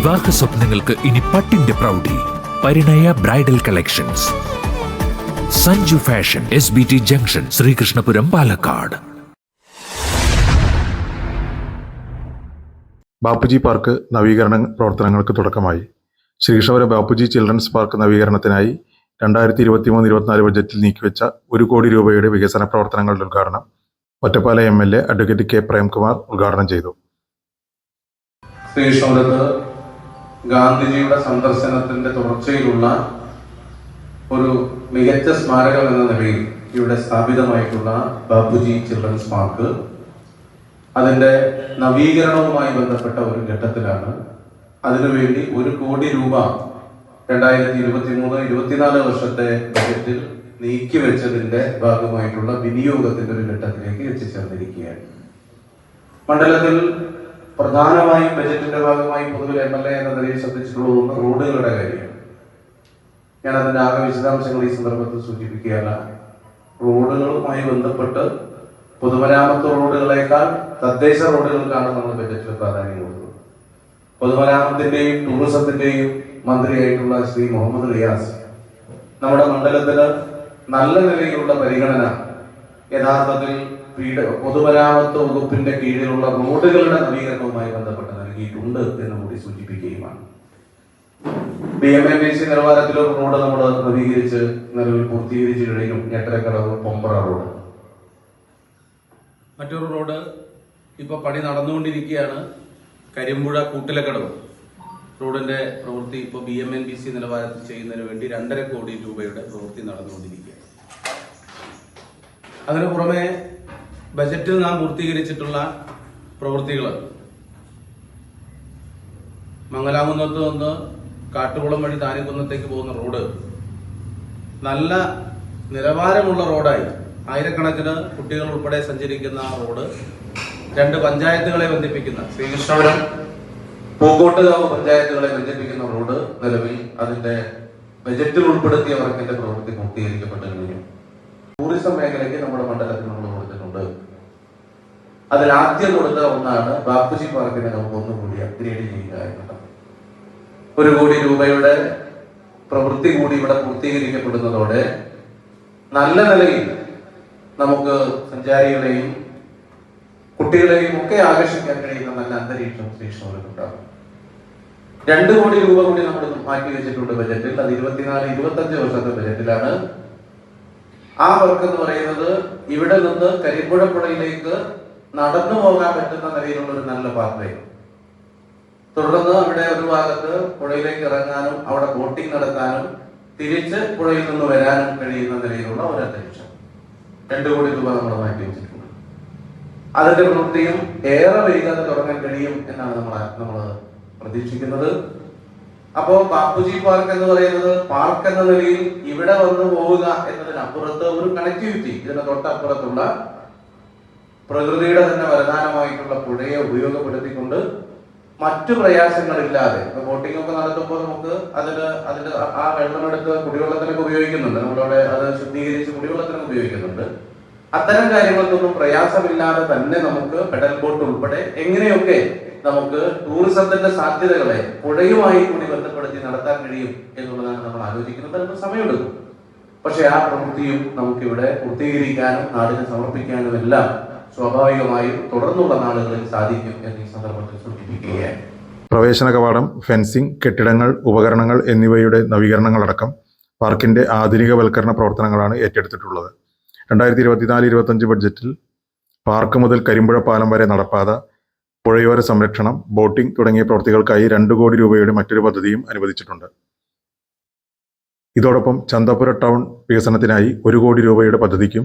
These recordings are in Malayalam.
വിവാഹ സ്വപ്നങ്ങൾക്ക് ഇനി പട്ടിന്റെ പ്രൗഢി. Parinaya bridal collections. Sanju fashion S B T junction Sreekrishnapuram Palakkad. Bapuji park നവീകരണ പ്രവർത്തനങ്ങൾക്ക് തുടക്കമായി. ശ്രീകൃഷ്ണപുരം ബാപ്പുജി ചിൽഡ്രൻസ് പാർക്ക് നവീകരണത്തിനായി രണ്ടായിരത്തി ഇരുപത്തി മൂന്ന് ഇരുപത്തിനാല് ബജറ്റിൽ നീക്കിവെച്ച ഒരു കോടി രൂപയുടെ വികസന പ്രവർത്തനങ്ങളുടെ ഉദ്ഘാടനം Ottapalam M L A advocate K Premkumar ഉദ്ഘാടനം ചെയ്തു. ശ്രീകൃഷ്ണപുരത്ത് ഗാന്ധിജിയുടെ സന്ദർശനത്തിന്റെ തുടർച്ചയിലുള്ള ഒരു മികച്ച സ്മാരകം എന്ന നിലയിൽ ഇവിടെ സ്ഥാപിതമായിട്ടുള്ള ബാബുജി ചിൽഡ്രൻസ് പാർക്ക് അതിന്റെ നവീകരണവുമായി ബന്ധപ്പെട്ട ഒരു ഘട്ടത്തിലാണ്. അതിനുവേണ്ടി ഒരു കോടി രൂപ രണ്ടായിരത്തി ഇരുപത്തി മൂന്ന് ഇരുപത്തിനാല് വർഷത്തെ ബജറ്റിൽ നീക്കി വെച്ചതിന്റെ ഭാഗമായിട്ടുള്ള വിനിയോഗത്തിന്റെ ഒരു ഘട്ടത്തിലേക്ക് എത്തിച്ചേർന്നിരിക്കുകയാണ്. മണ്ഡലത്തിൽ പ്രധാനമായും ബജറ്റിന്റെ ഭാഗമായി പൊതുവിൽ എം എൽ എ എന്ന നിലയിൽ ശ്രദ്ധിച്ചിട്ടുള്ളത് ഒന്ന് റോഡുകളുടെ കാര്യമാണ്. ഞാൻ അതിന്റെ ആകെ വിശദാംശങ്ങൾ ഈ സന്ദർഭത്തിൽ സൂചിപ്പിക്കുകയല്ല. റോഡുകളുമായി ബന്ധപ്പെട്ട് പൊതുമരാമത്ത് റോഡുകളേക്കാൾ തദ്ദേശ റോഡുകൾക്കാണ് നമ്മൾ ബജറ്റിൽ പ്രാധാന്യം കൊടുക്കുന്നത്. പൊതുമരാമത്തിന്റെയും ടൂറിസത്തിന്റെയും മന്ത്രിയായിട്ടുള്ള ശ്രീ മുഹമ്മദ് റിയാസ് നമ്മുടെ മണ്ഡലത്തിന് നല്ല നിലയിലുള്ള പരിഗണന യഥാർത്ഥത്തിൽ പീഡ പൊതുമരാമത്ത് വകുപ്പിന്റെ കീഴിലുള്ള റോഡുകളുടെ നവീകരണവുമായി ബന്ധപ്പെട്ട് നൽകിയിട്ടുണ്ട് എന്ന് കൂടി സൂചിപ്പിക്കുകയുമാണ്. ബി എം സി നിലവാരത്തിലൊരു റോഡ് നമ്മൾ നവീകരിച്ച് നിലവിൽ പൂർത്തീകരിച്ചു കഴിഞ്ഞു. ഞെട്ടരക്കടവ് പൊമ്പറ റോഡ്. മറ്റൊരു റോഡ് ഇപ്പൊ പണി നടന്നുകൊണ്ടിരിക്കുകയാണ്. കരിമ്പുഴ കൂട്ടിലക്കടവ്. റോഡിന്റെ പ്രവൃത്തി ഇപ്പോൾ B M N B C നിലവാരത്തിൽ ചെയ്യുന്നതിന് വേണ്ടി രണ്ടര കോടി രൂപയുടെ പ്രവൃത്തി നടന്നുകൊണ്ടിരിക്കുകയാണ്. അതിനു പുറമെ ബജറ്റിൽ നാം പൂർത്തീകരിച്ചിട്ടുള്ള പ്രവൃത്തികൾ. മംഗലാകുന്നത്ത് നിന്ന് കാട്ടുകുളം വഴി താനിക്കുന്നത്തേക്ക് പോകുന്ന റോഡ്. നല്ല നിലവാരമുള്ള റോഡായി. ആയിരക്കണക്കിന് കുട്ടികൾ ഉൾപ്പെടെ സഞ്ചരിക്കുന്ന റോഡ് രണ്ട് പഞ്ചായത്തുകളെ ബന്ധിപ്പിക്കുന്ന ശ്രീകൃഷ്ണപുരം പൂക്കോട്ടുകാവ് പഞ്ചായത്തുകളെ ബന്ധിപ്പിക്കുന്ന റോഡ് നിലവിൽ അതിന്റെ ബജറ്റിൽ ഉൾപ്പെടുത്തിയ വർക്കിന്റെ പ്രവൃത്തി പൂർത്തീകരിക്കപ്പെട്ടു കഴിഞ്ഞു. ടൂറിസം മേഖലയ്ക്ക് നമ്മുടെ മണ്ഡലത്തിൽ കൊടുത്തിട്ടുണ്ട് അതിൽ ആദ്യം കൊടുത്ത ഒന്നാണ് ബാപ്പുജി പാർക്കിനെ നമുക്ക് ഒന്നുകൂടി അപ്ഗ്രേഡ് ചെയ്യുക എന്നുള്ളത് ഒരു കോടി രൂപയുടെ പ്രവൃത്തി കൂടി ഇവിടെ പൂർത്തീകരിക്കപ്പെടുന്നതോടെ നല്ല നിലയിൽ നമുക്ക് സഞ്ചാരികളെയും കുട്ടികളെയും ഒക്കെ ആകർഷിക്കാൻ കഴിയുന്ന നല്ല അന്തരീക്ഷം ശ്രീകൃഷ്ണപുരത്തുണ്ടാകും രണ്ടു കോടി രൂപ കൂടി നമ്മൾ മാറ്റി വെച്ചിട്ടുണ്ട് ബജറ്റിൽ അത് ഇരുപത്തിനാല് ഇരുപത്തഞ്ച് വർഷത്തെ ബജറ്റിലാണ് ആ വർക്ക് എന്ന് പറയുന്നത് ഇവിടെ നിന്ന് കരിമ്പുഴ പുഴയിലേക്ക് നടന്നു പോകാൻ പറ്റുന്ന നിലയിലുള്ള ഒരു നല്ല പാത്രയും തുടർന്ന് അവിടെ ഒരു ഭാഗത്ത് പുഴയിലേക്ക് ഇറങ്ങാനും അവിടെ ബോട്ടിംഗ് നടത്താനും തിരിച്ച് പുഴയിൽ നിന്ന് വരാനും കഴിയുന്ന നിലയിലുള്ള ഒരു അന്തരീക്ഷം. രണ്ടു കോടി രൂപ നമ്മൾ മാറ്റി വെച്ചിട്ടുണ്ട്. അതിന്റെ പ്രവൃത്തിയും ഏറെ വൈകാതെ തുടങ്ങാൻ കഴിയും എന്നാണ് നമ്മൾ നമ്മൾ പ്രതീക്ഷിക്കുന്നത്. അപ്പോ ബാപ്പുജി പാർക്ക് എന്ന് പറയുന്നത് പാർക്ക് എന്ന നിലയിൽ ഇവിടെ വന്നു പോവുക എന്നതിനപ്പുറത്ത് ഒരു കണക്ടിവിറ്റി ഇതിന് തൊട്ടപ്പുറത്തുള്ള പ്രകൃതിയുടെ തന്നെ വരദാനമായിട്ടുള്ള പുഴയെ ഉപയോഗപ്പെടുത്തിക്കൊണ്ട് മറ്റു പ്രയാസങ്ങളില്ലാതെ ഇപ്പൊ ബോട്ടിംഗ് ഒക്കെ നടത്തുമ്പോൾ നമുക്ക് അതിന് അതിന്റെ ആ- ആ വെള്ളമെടുത്ത് കുടിവെള്ളത്തിനൊക്കെ ഉപയോഗിക്കുന്നുണ്ട്. നമ്മളവിടെ അത് ശുദ്ധീകരിച്ച് കുടിവെള്ളത്തിനൊക്കെ ഉപയോഗിക്കുന്നുണ്ട്. അത്തരം കാര്യങ്ങൾക്കൊന്നും പ്രയാസമില്ലാതെ തന്നെ നമുക്ക് പെഡൽ ബോട്ട് ഉൾപ്പെടെ എങ്ങനെയൊക്കെ നമുക്ക് ടൂറിസത്തിന്റെ സാധ്യതകളെ പുഴയുമായി കൂടി ബന്ധപ്പെടുത്തി നടത്താൻ കഴിയും എന്നുള്ളതാണ് നമ്മൾ ആലോചിക്കുന്നത്. അതിന് സമയമെടുക്കും. പക്ഷെ ആ പ്രവൃത്തിയും നമുക്കിവിടെ പൂർത്തീകരിക്കാനും നാടിന് സമർപ്പിക്കാനും എല്ലാം സ്വാഭാവികമായും തുടർന്നുള്ള നാളുകളിൽ സാധിക്കും എന്ന് ഈ സന്ദർഭത്തിൽ സൂചിപ്പിക്കുകയാണ്. പ്രവേശന കവാടം ഫെൻസിംഗ് കെട്ടിടങ്ങൾ ഉപകരണങ്ങൾ എന്നിവയുടെ നവീകരണങ്ങളടക്കം പാർക്കിന്റെ ആധുനികവൽക്കരണ പ്രവർത്തനങ്ങളാണ് ഏറ്റെടുത്തിട്ടുള്ളത്. രണ്ടായിരത്തി ഇരുപത്തിനാല് ഇരുപത്തഞ്ച് ബഡ്ജറ്റിൽ പാർക്ക് മുതൽ കരിമ്പുഴ പാലം വരെ നടപ്പാത പുഴയോര സംരക്ഷണം ബോട്ടിംഗ് തുടങ്ങിയ പ്രവൃത്തികൾക്കായി രണ്ട് കോടി രൂപയുടെ മറ്റൊരു പദ്ധതിയും അനുവദിച്ചിട്ടുണ്ട്. ഇതോടൊപ്പം ചന്തപുര ടൗൺ വികസനത്തിനായി ഒരു കോടി രൂപയുടെ പദ്ധതിക്കും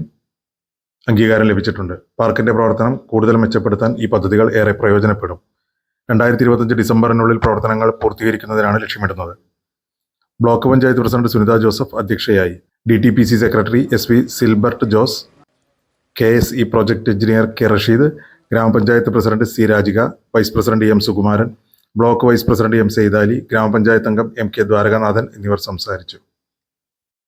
അംഗീകാരം ലഭിച്ചിട്ടുണ്ട്. പാർക്കിന്റെ പ്രവർത്തനം കൂടുതൽ മെച്ചപ്പെടുത്താൻ ഈ പദ്ധതികൾ ഏറെ പ്രയോജനപ്പെടും. രണ്ടായിരത്തി ഇരുപത്തഞ്ച് ഡിസംബറിനുള്ളിൽ പ്രവർത്തനങ്ങൾ പൂർത്തീകരിക്കുന്നതിനാണ് ലക്ഷ്യമിടുന്നത്. ബ്ലോക്ക് പഞ്ചായത്ത് പ്രസിഡന്റ് സുനിത ജോസഫ് അധ്യക്ഷയായി. D T P C secretary S V Silbert Jose K S E project engineer K Rasheed ഗ്രാമപഞ്ചായത്ത് president C Rajika vice president M Sukumaran block vice president M Saithali ഗ്രാമപഞ്ചായത്ത് അംഗം എം കെ ദ്വാരകാനാഥൻ എന്നിവർ സംസാരിച്ചു.